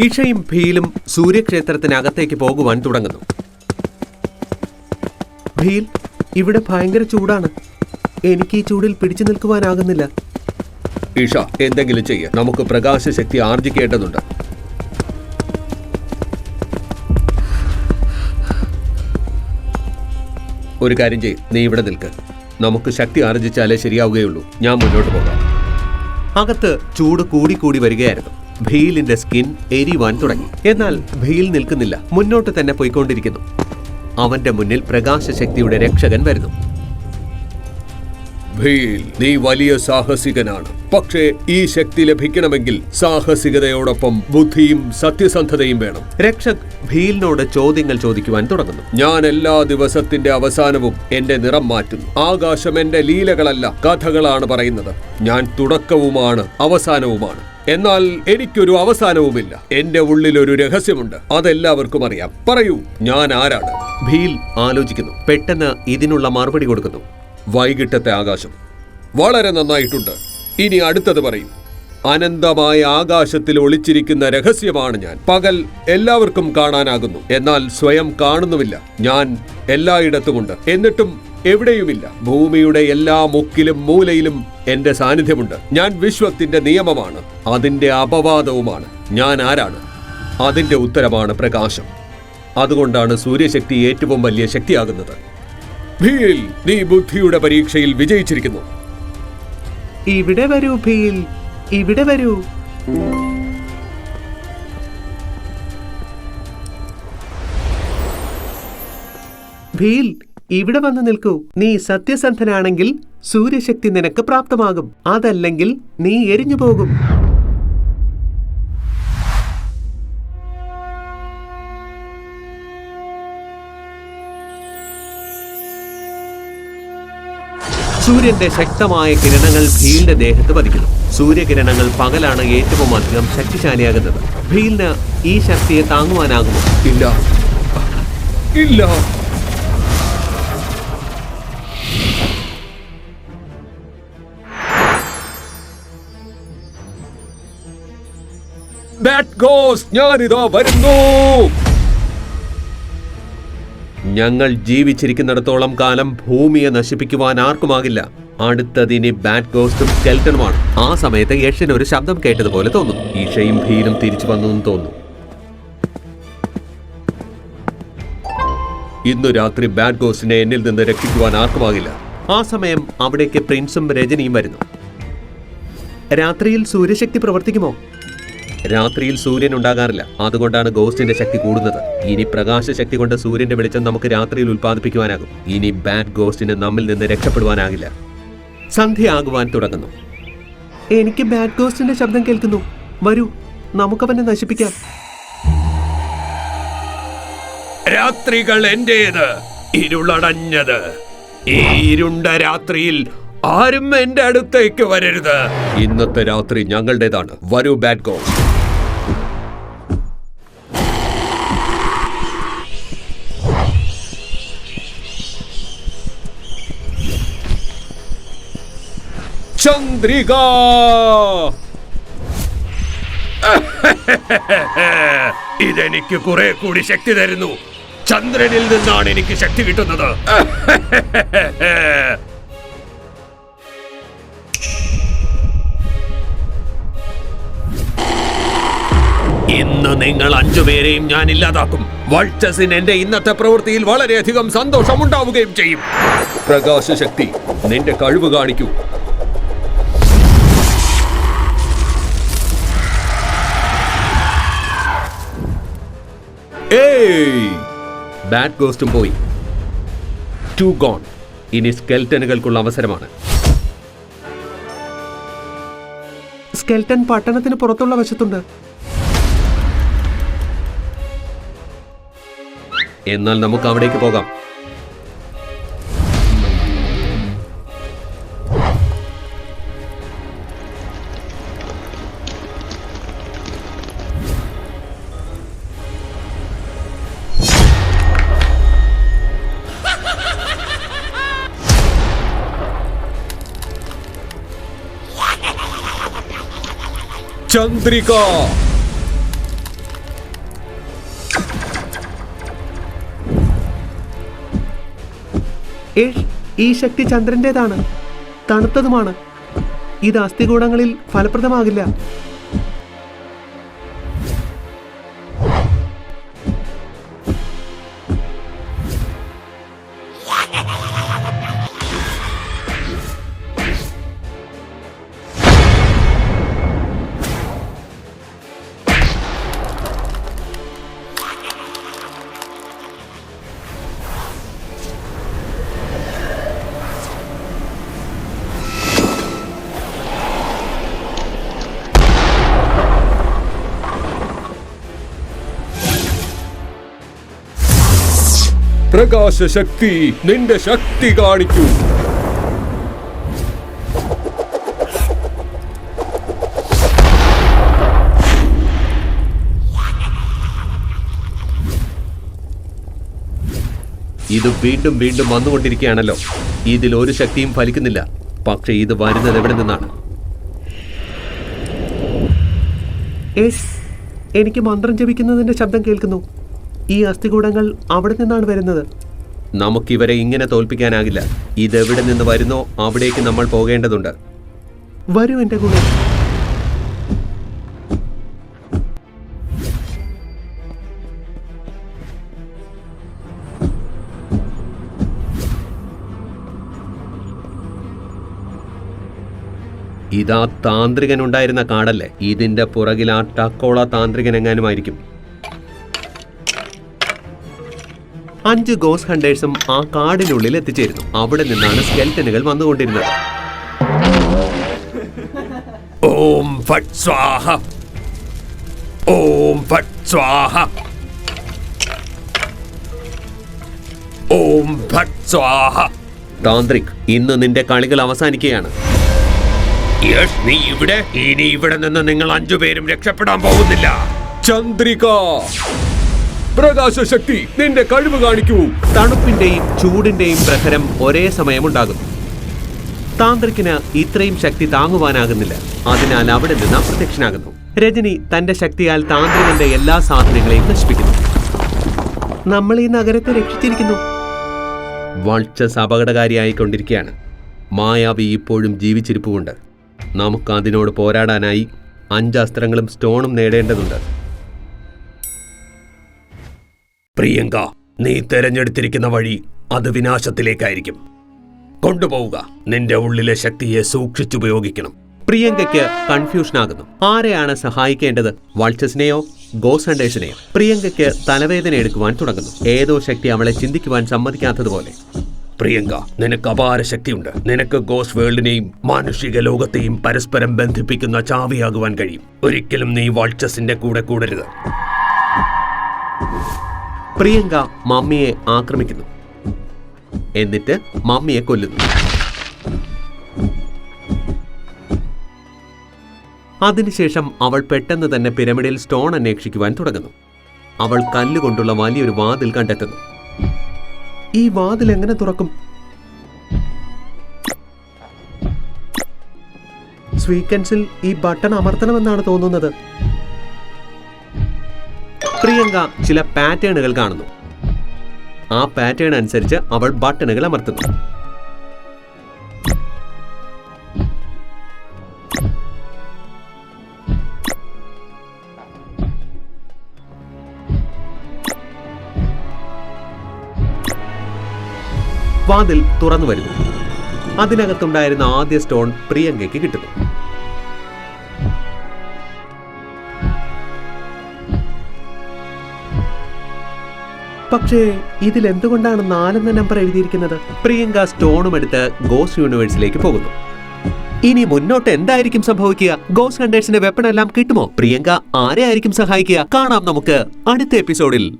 ഇഷയും ഭീലും സൂര്യക്ഷേത്രത്തിനകത്തേക്ക് പോകുവാൻ തുടങ്ങുന്നു. ഭീൽ ഇവിടെ ഭയങ്കര ചൂടാണ്. എനിക്ക് ഈ ചൂടിൽ പിടിച്ചു നിൽക്കുവാനാകുന്നില്ല. ഇഷ എന്തെങ്കിലും ചെയ്യ. നമുക്ക് പ്രകാശശക്തി ആർജിക്കേണ്ടതുണ്ട്. ഒരു കാര്യം ചെയ് നീ ഇവിടെ നിൽക്ക്. നമുക്ക് ശക്തി ആർജിച്ചാലേ ശരിയാവുകയുള്ളൂ. ഞാൻ മുന്നോട്ട് പോകാം. അകത്ത് ചൂട് കൂടി കൂടി വരികയായിരുന്നു. ഭീലിന്റെ സ്കിൻ എരിവാൻ തുടങ്ങി. എന്നാൽ ഭീൽ നിൽക്കുന്നില്ല. മുന്നോട്ട് തന്നെ പോയിക്കൊണ്ടിരിക്കുന്നു. അവന്റെ മുന്നിൽ പ്രകാശശക്തിയുടെ രക്ഷകൻ വരുന്നു. ഭീൽ നീ വലിയ സാഹസികനാണ്. പക്ഷേ ഈ ശക്തി ലഭിക്കണമെങ്കിൽ സാഹസികതയോടൊപ്പം ബുദ്ധിയും സത്യസന്ധതയും വേണം. രക്ഷക് ഭീലിനോട് ചോദ്യങ്ങൾ ചോദിക്കുവാൻ തുടങ്ങുന്നു. ഞാൻ എല്ലാ ദിവസത്തിന്റെ അവസാനവും എന്റെ നിറം മാറ്റുന്നു. ആകാശം എന്റെ ലീലകളല്ല കഥകളാണ് പറയുന്നത്. ഞാൻ തുടക്കവുമാണ് അവസാനവുമാണ്. എന്നാൽ എനിക്കൊരു അവസാനവുമില്ല. എന്റെ ഉള്ളിൽ ഒരു രഹസ്യമുണ്ട്. അതെല്ലാവർക്കും അറിയാം. പറയൂ ഞാൻ ആരാണ്? ഭീൽ ആലോചിക്കുന്നു. പെട്ടെന്ന് ഇതിനുള്ള മറുപടി കൊടുക്കുന്നു. വൈകിട്ടത്തെ ആകാശം. വളരെ നന്നായിട്ടുണ്ട്. ഇനി അടുത്തത് പറയും. അനന്തമായ ആകാശത്തിൽ ഒളിച്ചിരിക്കുന്ന രഹസ്യമാണ് ഞാൻ. പകൽ എല്ലാവർക്കും കാണാനാകുന്നു. എന്നാൽ സ്വയം കാണുന്നുമില്ല. ഞാൻ എല്ലായിടത്തുമുണ്ട്. എന്നിട്ടും എവിടെയുമില്ല. ഭൂമിയുടെ എല്ലാ മുക്കിലും മൂലയിലും എന്റെ സാന്നിധ്യമുണ്ട്. ഞാൻ വിശ്വത്തിന്റെ നിയമമാണ്. അതിന്റെ അപവാദവുമാണ്. ഞാൻ ആരാണ്? അതിന്റെ ഉത്തരമാണ് പ്രകാശം. അതുകൊണ്ടാണ് സൂര്യശക്തി ഏറ്റവും വലിയ ശക്തിയാകുന്നത്. ഭീൽ നീ ബുദ്ധിയുടെ പരീക്ഷയിൽ വിജയിച്ചിരിക്കുന്നു. ഇവിടെ വരൂ ഭീൽ. ഇവിടെ വരൂ. ഭീൽ ഇവിടെ വന്നു നിൽക്കൂ. നീ സത്യസന്ധനാണെങ്കിൽ സൂര്യശക്തി നിനക്ക് പ്രാപ്തമാകും. അതല്ലെങ്കിൽ നീ എരിഞ്ഞു പോകും. സൂര്യന്റെ ശക്തമായ കിരണങ്ങൾ ഭീലിന്റെ ദേഹത്ത് പതിക്കുന്നു. സൂര്യകിരണങ്ങൾ പകലാണ് ഏറ്റവും അധികം ശക്തിശാലിയാകുന്നത്. ഭീലിന് ഈ ശക്തിയെ താങ്ങുവാനാകുമോ? ഇല്ല. ഇല്ല. ബാറ്റ് വരുന്നു. ഞങ്ങൾ ജീവിച്ചിരിക്കുന്നിടത്തോളം കാലം ഭൂമിയെ നശിപ്പിക്കുവാൻ ആർക്കുമാകില്ല. അടുത്തതിനി ബാറ്റ് ഗോസ്റ്റും സ്കെൽട്ടനുമാണ് ആ സമയത്ത് യക്ഷൻ ഒരു ശബ്ദം കേട്ടതുപോലെ തോന്നുന്നു ഈഷയും ഭീലും തിരിച്ചു വന്നു എന്ന് തോന്നുന്നു ഇന്നു രാത്രി ബാറ്റ് ഗോസ്റ്റിനെ എന്നിൽ നിന്ന് രക്ഷിക്കുവാൻ ആർക്കുമാകില്ല. ആ സമയം അവിടേക്ക് പ്രിൻസും രജനിയും വരുന്നു. രാത്രിയിൽ സൂര്യശക്തി പ്രവർത്തിക്കുമോ? രാത്രിയിൽ സൂര്യൻ ഉണ്ടാകാറില്ല അതുകൊണ്ടാണ് ഗോസ്റ്റിന്റെ ശക്തി കൂടുന്നത്. ഇനി പ്രകാശ ശക്തി കൊണ്ട് സൂര്യന്റെ വെളിച്ചം നമുക്ക് രാത്രിയിൽ ഉൽപ്പാദിപ്പിക്കുവാനാകും. ഇനി ബാഡ് ഗോസ്റ്റിന് നമ്മിൽ നിന്ന് രക്ഷപ്പെടുവാനാകില്ല. സന്ധ്യയാകുവാൻ തുടങ്ങുന്നു. എനിക്ക് ബാഡ് ഗോസ്റ്റിന്റെ ശബ്ദം കേൾക്കുന്നു. വരൂ നമുക്കവനെ നശിപ്പിക്കാം. രാത്രികൾ എന്റേത്? ഇരുളടഞ്ഞത്. ഈ ഇരുണ്ട രാത്രിയിൽ ആരും എന്റെ അടുത്തേക്ക് വരരുത്. ഇന്നത്തെ രാത്രി ഞങ്ങളുടേതാണ്. വരൂ ബാഡ് ഗോസ് ചന്ദ്രിക. ഇതെനിക്ക് കുറെ കൂടി ശക്തി തരുന്നു. ചന്ദ്രനിൽ നിന്നാണ് എനിക്ക് ശക്തി കിട്ടുന്നത്. ഇന്ന് നിങ്ങൾ അഞ്ചുപേരെയും ഞാൻ ഇല്ലാതാക്കും. വൾച്ചസിന് എന്റെ ഇന്നത്തെ പ്രവൃത്തിയിൽ വളരെയധികം സന്തോഷമുണ്ടാവുകയും ചെയ്യും. പ്രകാശശക്തി നിന്റെ കഴിവ് കാണിക്കൂ. ബാഡ് ഗോസ്റ്റും പോയി. ടു ഗോൺ ഇനി സ്കെൽറ്റനുകൾക്കുള്ള അവസരമാണ്. സ്കെൽറ്റൻ പട്ടണത്തിന് പുറത്തുള്ള വശത്തുണ്ട്. എന്നാൽ നമുക്ക് അവിടേക്ക് പോകാം. ചന്ദ്രിക. ഈ ശക്തി ചന്ദ്രന്റേതാണ്. തണുത്തതുമാണ്. ഇത് അസ്ഥികൂടങ്ങളിൽ ഫലപ്രദമാകില്ല. പ്രകാശശക്തി നിന്റെ ശക്തി കാണിക്കൂ. ഇത് വീണ്ടും വീണ്ടും വന്നുകൊണ്ടിരിക്കുകയാണല്ലോ. ഇതിൽ ഒരു ശക്തിയും ഫലിക്കുന്നില്ല. പക്ഷേ ഇത് വരുന്നത് എവിടെ നിന്നാണ്? എനിക്ക് മന്ത്രം ജപിക്കുന്നതിന്റെ ശബ്ദം കേൾക്കുന്നു. ഈ അസ്ഥികൂടങ്ങൾ അവിടെ നിന്നാണ് വരുന്നത്. നമുക്കിവരെ ഇങ്ങനെ തോൽപ്പിക്കാനാകില്ല. ഇതെവിടെ നിന്ന് വരുന്നോ അവിടേക്ക് നമ്മൾ പോകേണ്ടതുണ്ട്. വരൂ എന്റെ കൂടെ. ഇതാ താന്ത്രികൻ ഉണ്ടായിരുന്ന കാടല്ലേ? ഇതിന്റെ പുറകിൽ ആ ടക്കോള താന്ത്രികൻ എങ്ങാനുമായിരിക്കും അഞ്ച് ഗോസ് ഹണ്ടേഴ്സും ആ കാടിനുള്ളിൽ എത്തിച്ചേരുന്നു. അവിടെ നിന്നാണ് സ്കെൽറ്റനുകൾ വന്നുകൊണ്ടിരുന്നത്. ഓം ഫട്ട് സ്വാഹ. ഓം ഫട്ട് സ്വാഹ. ഓം ഫട്ട് സ്വാഹ. താന്ത്രിക് ഇന്ന് നിന്റെ കളികൾ അവസാനിക്കുകയാണ്. നീ ഇവിടെ? ഇനി ഇവിടെ നിന്ന് നിങ്ങൾ അഞ്ചുപേരും രക്ഷപ്പെടാൻ പോകുന്നില്ല. ചന്ദ്രിക. പ്രകാശശക്തി നിന്റെ കഴിവ് കാണിക്കൂ. തണുപ്പിന്റെയും ചൂടിന്റെയും പ്രഹരം ഒരേ സമയമുണ്ടാകും. താന്ത്രിക്കിന് ഇത്രയും ശക്തി താങ്ങുവാനാകുന്നില്ല. അതിനാൽ അവിടെ നിന്ന് അപ്രത്യക്ഷനാകുന്നു രജനി തന്റെ ശക്തിയാൽ താന്ത്രികന്റെ എല്ലാ സാധനങ്ങളെയും നശിപ്പിക്കുന്നു. നമ്മൾ ഈ നഗരത്തെ രക്ഷിച്ചിരിക്കുന്നു. വൾച്ചസ് അപകടകാരിയായിക്കൊണ്ടിരിക്കുകയാണ്. മായാവി ഇപ്പോഴും ജീവിച്ചിരിപ്പുകൊണ്ട് നമുക്ക് അതിനോട് പോരാടാനായി അഞ്ച് അസ്ത്രങ്ങളും സ്റ്റോണും നേടേണ്ടതുണ്ട്. പ്രിയങ്ക നീ തെരഞ്ഞെടുത്തിരിക്കുന്ന വഴി അത് വിനാശത്തിലേക്കായിരിക്കും. കൊണ്ടുപോവുക. നിന്റെ ഉള്ളിലെ ശക്തിയെ സൂക്ഷിച്ചുപയോഗിക്കണം. പ്രിയങ്കയ്ക്ക് കൺഫ്യൂഷൻ ആകുന്നു ആരെയാണ് സഹായിക്കേണ്ടത്? വൾച്ചസിനെയോ ഗോസണ്ടേഴ്സിനെയോ പ്രിയങ്കയ്ക്ക് തലവേദന എടുക്കുവാൻ തുടങ്ങുന്നു. ഏതോ ശക്തി അവളെ ചിന്തിക്കുവാൻ സമ്മതിക്കാത്തതുപോലെ. പ്രിയങ്ക നിനക്ക് അപാര ശക്തിയുണ്ട്. നിനക്ക് ഗോസ് വേൾഡിനെയും മാനുഷിക ലോകത്തെയും പരസ്പരം ബന്ധിപ്പിക്കുന്ന ചാവിയാകുവാൻ കഴിയും. ഒരിക്കലും നീ വാൾച്ചസിന്റെ കൂടെ കൂടരുത്. പ്രിയങ്ക മമ്മിയെ ആക്രമിക്കുന്നു. എന്നിട്ട് മമ്മിയെ കൊല്ലുന്നു. അതിനുശേഷം അവൾ പെട്ടെന്ന് തന്നെ പിരമിഡിൽ സ്റ്റോൺ അന്വേഷിക്കുവാൻ തുടങ്ങുന്നു. അവൾ കല്ലുകൊണ്ടുള്ള വലിയൊരു വാതിൽ കണ്ടെത്തുന്നു. ഈ വാതിൽ എങ്ങനെ തുറക്കും? സ്വീക്കൻസിൽ ഈ ബട്ടൺ അമർത്തണമെന്നാണ് തോന്നുന്നത്. പ്രിയങ്ക ചില പാറ്റേണുകൾ കാണുന്നു. ആ പാറ്റേൺ അനുസരിച്ച് അവൾ ബട്ടണുകൾ അമർത്തുന്നു. വാതിൽ തുറന്നു വരുന്നു. അതിനകത്തുണ്ടായിരുന്ന ആദ്യ സ്റ്റോൺ പ്രിയങ്കയ്ക്ക് കിട്ടുന്നു. പക്ഷേ ഇതിൽ എന്തുകൊണ്ടാണ് നാലെന്ന നമ്പർ എഴുതിയിരിക്കുന്നത്? പ്രിയങ്ക സ്റ്റോണും എടുത്ത് ഗോസ് യൂണിവേഴ്സിലേക്ക് പോകുന്നു. ഇനി മുന്നോട്ട് എന്തായിരിക്കും സംഭവിക്കുക? ഗോസ് ഹണ്ടേഴ്സിന്റെ വെപ്പൺ എല്ലാം കിട്ടുമോ? പ്രിയങ്ക ആരെയായിരിക്കും സഹായിക്കുക? കാണാം നമുക്ക് അടുത്ത എപ്പിസോഡിൽ.